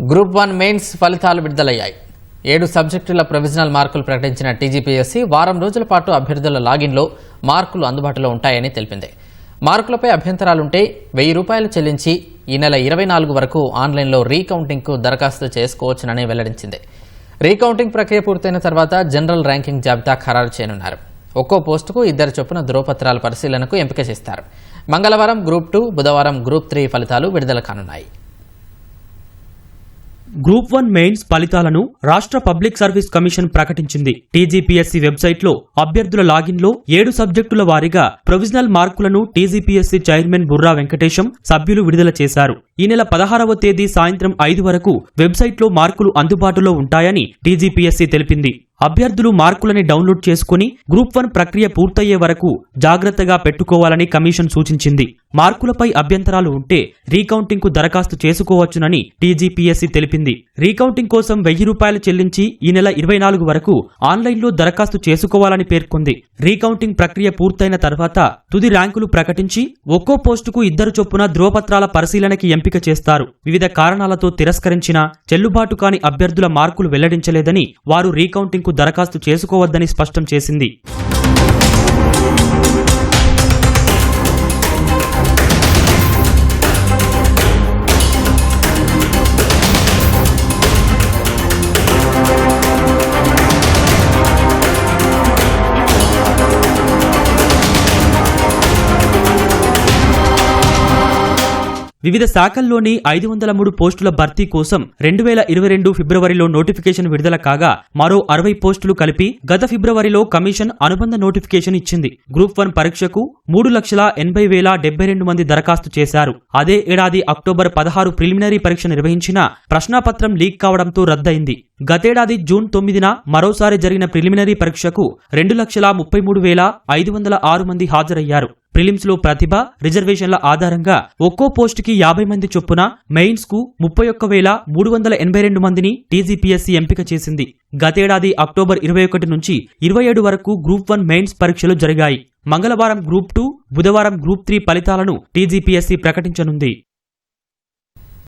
Group one mains ఫలితాలు విడుదలయ్యాయి. ఏడు సబ్జెక్టుల ప్రొవిజనల్ మార్కులు ప్రకటించిన టీజీపీఎస్సీ వారం రోజుల పాటు అభ్యర్థుల లాగిన్లో మార్కులు అందుబాటులో ఉంటాయని తెలిపింది. మార్కులపై అభ్యంతరాలుంటే వెయ్యి రూపాయలు చెల్లించి ఈ నెల ఇరవై నాలుగు వరకు ఆన్లైన్లో రీకౌంటింగ్కు దరఖాస్తు చేసుకోవచ్చునని వెల్లడించింది. రీకౌంటింగ్ ప్రక్రియ పూర్తయిన తర్వాత జనరల్ ర్యాంకింగ్ జాబితా ఖరారు చేయనున్నారు. ఒక్కో పోస్టుకు ఇద్దరు చొప్పున ధృవపత్రాల పరిశీలనకు ఎంపిక చేస్తారు. మంగళవారం గ్రూప్ టూ బుధవారం గ్రూప్ త్రీ ఫలితాలు విడుదల కానున్నాయి. గ్రూప్ వన్ మెయిన్స్ ఫలితాలను రాష్ట్ర పబ్లిక్ సర్వీస్ కమిషన్ ప్రకటించింది. టీజీపీఎస్సీ వెబ్సైట్లో అభ్యర్థుల లాగిన్లో ఏడు సబ్జెక్టుల వారీగా ప్రొవిజనల్ మార్కులను టీజీపీఎస్సీ చైర్మన్ బుర్రా వెంకటేశం సభ్యులు విడుదల చేశారు. ఈ నెల పదహారవ తేదీ సాయంత్రం ఐదు వరకు వెబ్సైట్లో మార్కులు అందుబాటులో ఉంటాయని టీజీపీఎస్సీ తెలిపింది. అభ్యర్థులు మార్కులని డౌన్లోడ్ చేసుకుని గ్రూప్ వన్ ప్రక్రియ పూర్తయ్యే వరకు జాగ్రత్తగా పెట్టుకోవాలని కమిషన్ సూచించింది. మార్కులపై అభ్యంతరాలు ఉంటే రీకౌంటింగ్కు దరఖాస్తు చేసుకోవచ్చునని టీజీపీఎస్సీ తెలిపింది. రీకౌంటింగ్ కోసం వెయ్యి రూపాయలు చెల్లించి ఈ నెల ఇరవై నాలుగు వరకు ఆన్లైన్లో దరఖాస్తు చేసుకోవాలని పేర్కొంది. రీకౌంటింగ్ ప్రక్రియ పూర్తయిన తర్వాత తుది ర్యాంకులు ప్రకటించి ఒక్కో పోస్టుకు ఇద్దరు చొప్పున ధ్రువపత్రాల పరిశీలనకి ఎంపిక చేస్తారు. వివిధ కారణాలతో తిరస్కరించిన చెల్లుబాటు కాని అభ్యర్థుల మార్కులు వెల్లడించలేదని వారు రీకౌంటింగ్ దరఖాస్తు చేసుకోవద్దని స్పష్టం చేసింది. వివిధ శాఖల్లోని ఐదు వందల మూడు పోస్టుల భర్తీ కోసం రెండు వేల ఇరవై రెండు ఫిబ్రవరిలో నోటిఫికేషన్ విడుదల కాగా మరో అరవై పోస్టులు కలిపి గత ఫిబ్రవరిలో కమిషన్ అనుబంధ నోటిఫికేషన్ ఇచ్చింది. గ్రూప్ వన్ పరీక్షకు మూడు లక్షల ఎనభై వేల డెబ్బై రెండు మంది దరఖాస్తు చేశారు. అదే ఏడాది అక్టోబర్ పదహారు ప్రిలిమినరీ పరీక్ష నిర్వహించిన ప్రశ్నాపత్రం లీక్ కావడంతో రద్దయింది. గతేడాది జూన్ తొమ్మిదిన మరోసారి జరిగిన ప్రిలిమినరీ పరీక్షకు రెండు లక్షల ముప్పై మూడు వేల ఐదు వందల ఆరు మంది హాజరయ్యారు. ప్రిలిమ్స్లో ప్రతిభ రిజర్వేషన్ల ఆధారంగా ఒక్కో పోస్టుకి యాభై మంది చొప్పున మెయిన్స్కు ముప్పై ఒక్క వేల మూడు వందల ఎనభై రెండు మందిని టీజీపీఎస్సీ ఎంపిక చేసింది. గతేడాది అక్టోబర్ ఇరవై ఒకటి నుంచి ఇరవై ఏడు వరకు గ్రూప్ వన్ మెయిన్స్ పరీక్షలు జరిగాయి. మంగళవారం గ్రూప్ టూ బుధవారం గ్రూప్ త్రీ ఫలితాలను టీజీపీఎస్సీ ప్రకటించనుంది.